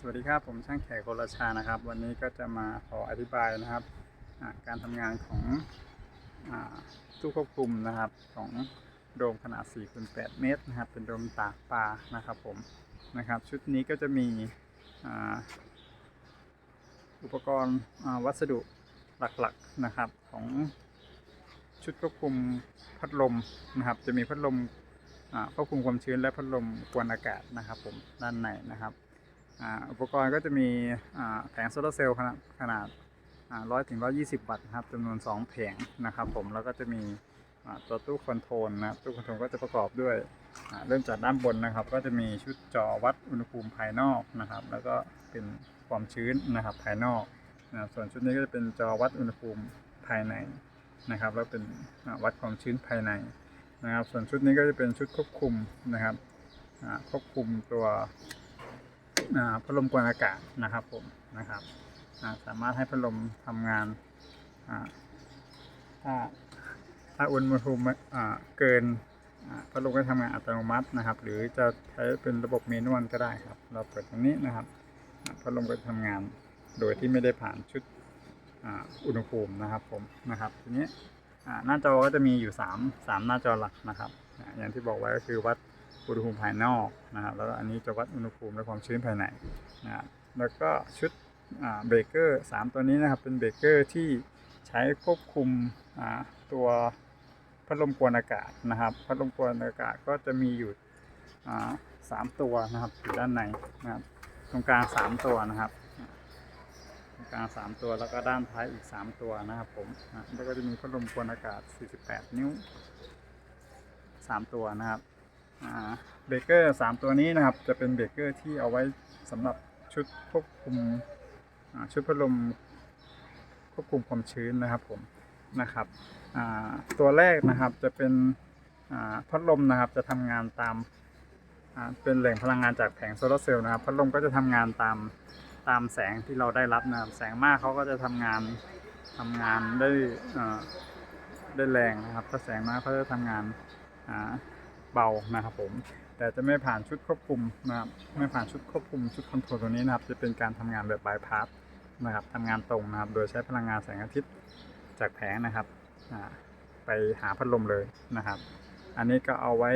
สวัสดีครับ ผมช่างแขกโกลชานะครับ วันนี้ก็จะมาขออธิบายนะครับการทำงานของอตู้ควบคุมนะครับของโดมขนาด4คูณ8เมตรนะครับ เป็นโดมตากปลานะครับผมนะครับชุดนี้ก็จะมีอ,อุปกรณ์วัสดุหลักๆนะครับของชุดควบคุมพัดลมนะครับ จะมีพัดลมควบคุมความชื้นและพัดลมกวนอากาศนะครับผมด้านในนะครับ อุปกรณ์ก็จะมีแผงโซลาร์เซลล์ขนาดขนาดร้อยถึงร้อยี่สิบวัตต์นะครับจำนวน 2 แผงนะครับผมแล้วก็จะมีตัวตู้คอนโทรลนะตู้คอนโทรลก็จะประกอบด้วยเริ่มจากด้านบนนะครับ ก็จะมีชุดจอวัดอุณหภูมิภายนอกนะครับ แล้วก็เป็นความชื้นนะครับภายนอกนะส่วนชุดนี้ก็จะเป็นจอวัดอุณหภูมิภายในนะครับ แล้วเป็นวัดความชื้นภายในนะครับ ส่วนชุดนี้ก็จะเป็นชุดควบคุมนะครับควบคุมตัว พัดลมกวนอากาศนะครับผมนะครับสามารถให้พัดลมทำงานถ้าถ้าอุณหภูมิเกินพัดลมก็ทำงานอัตโนมัตินะครับ หรือจะใช้เป็นระบบเมนวลก็ได้ครับ เราเปิดตรงนี้นะครับพัดลมก็จะทำงานโดยที่ไม่ได้ผ่านชุดอุณหภูมินะครับผมนะครับทีนี้หน้าจอก็จะมีอยู่ 3 3 หน้าจอหลักนะครับ อย่างที่บอกไว้ก็คือวัด อุณหภูมิภายนอกนะครับแล้วอันนี้จะวัดอุณหภูมิและความชื้นภายในนะครับแล้วก็ชุดเบรกเกอร์3ตัวนี้นะครับเป็นเบรกเกอร์ที่ใช้ควบคุมตัวพัดลมกวนอากาศนะครับพัดลมกวนอากาศก็จะมีอยู่สามตัวนะครับอยู่ด้านในนะครับตรงกลางสามตัวนะครับตรงกลางสามตัวแล้วก็ด้านท้ายอีกสามตัวนะครับผมแล้วก็จะมีพัดลมกวนอากาศ 48 นิ้วสามตัวนะครับ เบรกเกอร์สามตัวนี้นะครับ จะเป็นเบรกเกอร์ที่เอาไว้สำหรับชุดควบคุมชุดพัดลมควบคุมความชื้นนะครับผมนะครับตัวแรกนะครับจะเป็นพัดลมนะครับจะทำงานตามเป็นแหล่งพลังงานจากแผงโซลาร์เซลล์นะครับ พัดลมก็จะทำงานตามตามแสงที่เราได้รับนะครับ แสงมากเขาก็จะทำงานทำงานได้ได้แรงนะครับ ถ้าแสงน้อยเขาจะทำงานอ่า เบานะครับผม แต่จะไม่ผ่านชุดควบคุมนะครับไม่ผ่านชุดควบคุมชุดคอนโทรลตัวนี้นะครับ จะเป็นการทำงานแบบบายพาสนะครับทำงานตรงนะครับ โดยใช้พลังงานแสงอาทิตย์จากแผงนะครับไปหาพัดลมเลยนะครับ อันนี้ก็เอาไว้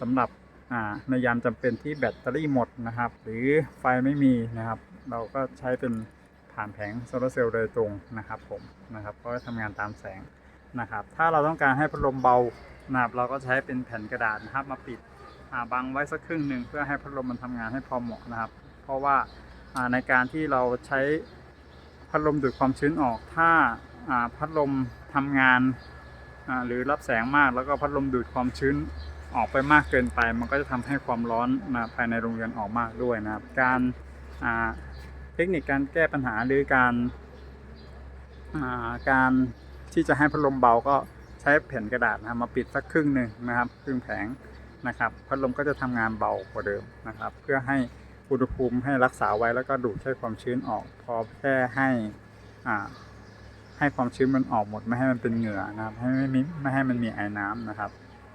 สำหรับอาในยามจำเป็นที่แบตเตอรี่หมดนะครับ หรือไฟไม่มีนะครับ เราก็ใช้เป็นผ่านแผงโซลาร์เซลล์โดยตรงนะครับผมนะครับก็ทำงานตามแสง นะครับ ถ้าเราต้องการให้พัดลมเบานะครับเราก็ใช้เป็นแผ่นกระดาษนะครับมาปิดบังไว้สักครึ่งหนึ่งเพื่อให้พัดลมมันทำงานให้พอเหมาะนะครับ เพราะว่าในการที่เราใช้พัดลมดูดความชื้นออก ถ้าพัดลมทำงานหรือรับแสงมากแล้วก็พัดลมดูดความชื้นออกไปมากเกินไป มันก็จะทำให้ความร้อนนะภายในโรงเรือนออกมากด้วยนะครับ การเทคนิคการแก้ปัญหาหรือการาการ ที่จะให้พัดลมเบาก็ใช้แผ่นกระดาษนะครับมาปิดสักครึ่งหนึ่งนะครับ ครึ่งแผงนะครับพัดลมก็จะทำงานเบากว่าเดิมนะครับ เพื่อให้อุณหภูมิให้รักษาไว้แล้วก็ดูดแค่ความชื้นออก พอแค่ให้อ่าให้ความชื้นมันออกหมดไม่ให้มันเป็นเหงื่อนะครับให้ไม่มีไม่ให้มันมีไอ้น้ำนะครับ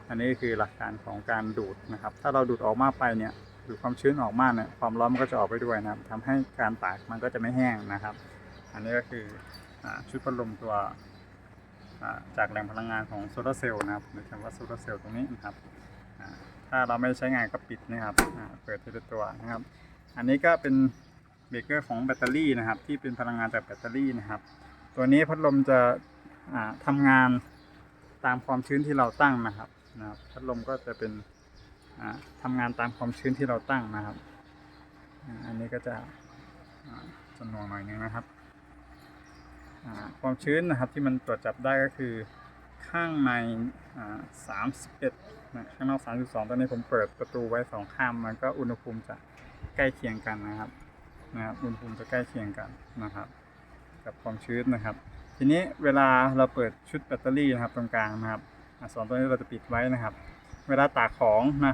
อันนี้ก็คือหลักการของการดูดนะครับ ถ้าเราดูดออกมากไปเนี่ยดูดความชื้นออกมากเนี่ยความร้อนมันก็จะออกไปด้วยนะครับทำให้การตากมันก็จะไม่แห้งนะครับ อันนี้ก็คืออาชุดพัดลมตัว จากแหล่งพลังงานของโซลาร์เซลล์นะครับหรือคำว่าโซลาร์เซลล์ตรงนี้นะครับถ้าเราไม่ใช้งานก็ปิดนะครับเปิดทีละตัวนะครับ อันนี้ก็เป็นเบรกเกอร์ของแบตเตอรี่นะครับ ที่เป็นพลังงานจากแบตเตอรี่นะครับ ตัวนี้พัดลมจะอ่าทำงานตามความชื้นที่เราตั้งนะครับนะครับพัดลมก็จะเป็นอ่าทำงานตามความชื้นที่เราตั้งนะครับ อันนี้ก็จะจำนวนหน่อยนึงนะครับ ความชื้นนะครับที่มันตรวจจับได้ก็คือข้างในอ่า31นะข้างนอก32ตอนนี้ผมเปิดประตูไว้สองข้างมันก็อุณหภูมิจะใกล้เคียงกันนะครับนะครับอุณหภูมิจะใกล้เคียงกันนะครับ กับความชื้นนะครับ ทีนี้เวลาเราเปิดชุดแบตเตอรี่นะครับตรงกลางนะครับสองตัวนี้เราจะปิดไว้นะครับ เวลาตากของนะครับ